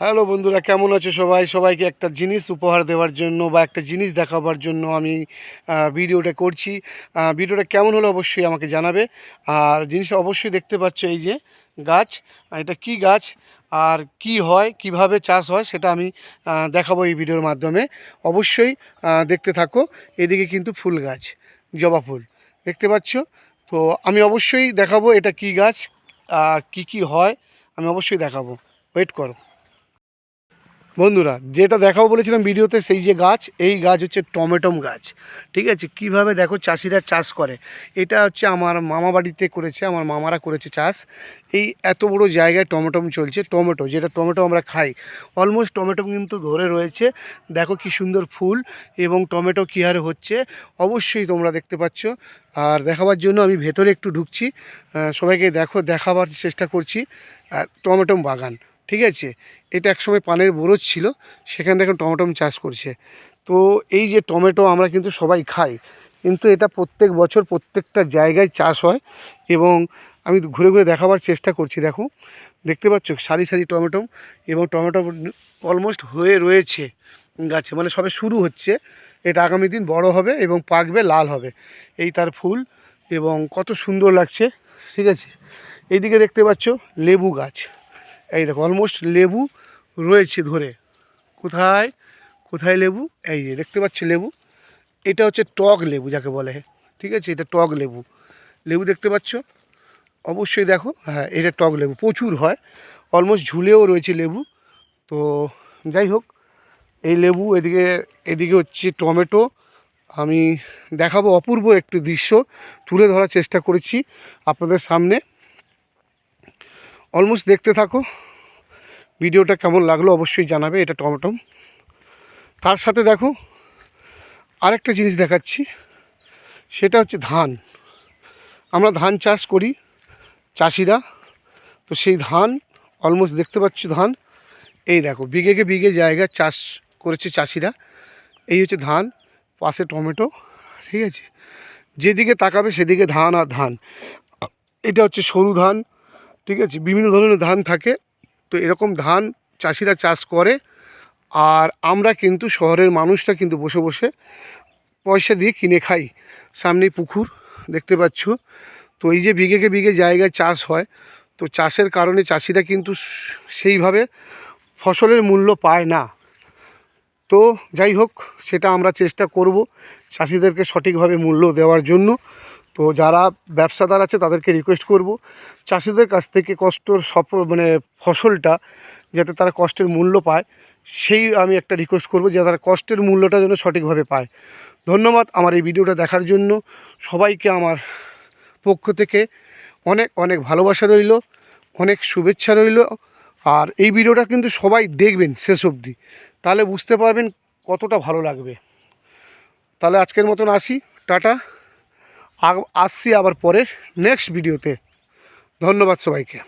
Hello বন্ধুরা, কেমন আছো সবাই? সবাইকে একটা জিনিস উপহার দেওয়ার জন্য বা একটা জিনিস দেখাবার জন্য আমি ভিডিওটা করছি। ভিডিওটা কেমন হলো অবশ্যই আমাকে জানাবে। আর জিনিসটা অবশ্যই দেখতে পাচ্ছ এই যে গাছ। এটা কি গাছ? আর কি হয়? কীভাবে চাষ হয়? সেটা আমি দেখাবো এই ভিডিওর মাধ্যমে। অবশ্যই দেখতে থাকো। এদিকে কিন্তু ফুল গাছ, জবা ফুল। দেখতে পাচ্ছ? তো আমি অবশ্যই দেখাবো এটা কি গাছ, আর কি কি হয়। আমি অবশ্যই দেখাবো। ওয়েট করো। বন্ধুরা, যেটা দেখাবো বলেছিলাম ভিডিওতে, সেই যে গাছ, এই গাছ হচ্ছে টমেটোম গাছ। ঠিক আছে? কীভাবে দেখো চাষিরা চাষ করে? এটা হচ্ছে আমার মামা বাড়িতে করেছে, আমার মামারা করেছে চাষ। এই এত বড় জায়গায় টমেটোম চলছে, টমেটো, যেটা টমেটো আমরা খাই। অলমোস্ট টমেটো কিন্তু ধরে রয়েছে। দেখো কি সুন্দর ফুল এবং টমেটো কী হারে হচ্ছে, অবশ্যই তোমরা দেখতে পাচ্ছ। আর দেখাবার জন্য আমি ভেতরে একটু ঢুকছি। সবাইকে দেখো, দেখাবার চেষ্টা করছি। আর টমেটোম বাগান। ঠিক আছে? এটা একসময় পানের বরজ ছিল, সেখানে দেখুন টমেটো চাষ করছে। তো এই যে টমেটো আমরা কিন্তু সবাই খাই, কিন্তু এটা প্রত্যেক বছর প্রত্যেকটা জায়গায় চাষ হয় এবং আমি ঘুরে ঘুরে দেখাবার চেষ্টা করছি, দেখো। দেখতে পাচ্ছ? সারি সারি টমেটো এবং টমেটো অলমোস্ট হয়ে রয়েছে গাছে মানে সবে শুরু হচ্ছে। এটা আগামী দিন বড় হবে এবং পাকবে, লাল হবে। এই তার ফুল এবং কত সুন্দর লাগছে, ঠিক আছে? এইদিকে দেখতে পাচ্ছ লেবু গাছ। এই দেখো অলমোস্ট লেবু রয়েছে ধরে। কোথায়? কোথায় লেবু? এই যে, দেখতে পাচ্ছ লেবু? এটা হচ্ছে টক লেবু যাকে বলে, ঠিক আছে? এটা টক লেবু। লেবু দেখতে পাচ্ছ? অবশ্যই দেখো হ্যাঁ এটা টক লেবু, প্রচুর হয়। অলমোস্ট ঝুলেও রয়েছে লেবু। তো যাই হোক, এই লেবু এদিকে এদিকে হচ্ছে টমেটো। আমি দেখাবো অপূর্ব একটি দৃশ্য, তুলে ধরার চেষ্টা করেছি আপনাদের সামনে। অলমোস্ট দেখতে থাকো। ভিডিওটা কেমন লাগল অবশ্যই জানাবে, এটা টমেটো তার সাথে দেখো, আরেকটা জিনিস দেখাচ্ছি, সেটা হচ্ছে ধান। আমরা ধান চাষ করি চাষিরা, তো সেই ধান, অলমোস্ট দেখতে পাচ্ছি ধান। এই দেখো বিঘেকে বিঘে জায়গা চাষ করেছে চাষিরা। এই হচ্ছে ধান, পাশে টমেটো, ঠিক আছে? যেদিকে তাকাবে সেদিকে ধান আর ধান। এটা হচ্ছে সরু ধান ঠিক আছে? বিভিন্ন ধরনের ধান থাকে। তো এরকম ধান চাষিরা চাষ করে। আর আমরা কিন্তু শহরের মানুষরা কিন্তু বসে বসে পয়সা দিয়ে কিনে খাই। সামনেই পুকুর দেখতে পাচ্ছ। তো এই যে বিঘেকে বিঘে জায়গায় চাষ হয়, তো চাষের কারণে চাষিরা কিন্তু সেইভাবে ফসলের মূল্য পায় না। তো যাই হোক, সেটা আমরা চেষ্টা করব চাষিদেরকে সঠিকভাবে মূল্য দেওয়ার জন্য। তো যারা ব্যবসাদার আছে, তাদেরকে রিকোয়েস্ট করব। চাষিদের কাছ থেকে কষ্টর সফ মানে ফসলটা যাতে তারা কষ্টের মূল্য পায়, সেই আমি একটা রিকোয়েস্ট করব যে তারা কষ্টের মূল্যটা যেন সঠিকভাবে পায়। ধন্যবাদ আমার এই ভিডিওটা দেখার জন্য। সবাইকে আমার পক্ষ থেকে অনেক অনেক ভালোবাসা রইল, অনেক শুভেচ্ছা রইল। আর এই ভিডিওটা কিন্তু সবাই দেখবেন শেষ অবধি। তাহলে বুঝতে পারবেন কতটা ভালো লাগবে। তাহলে আজকের মতন আসি। টাটা। আসছি আবার পরের নেক্সট ভিডিওতে ধন্যবাদ সবাইকে।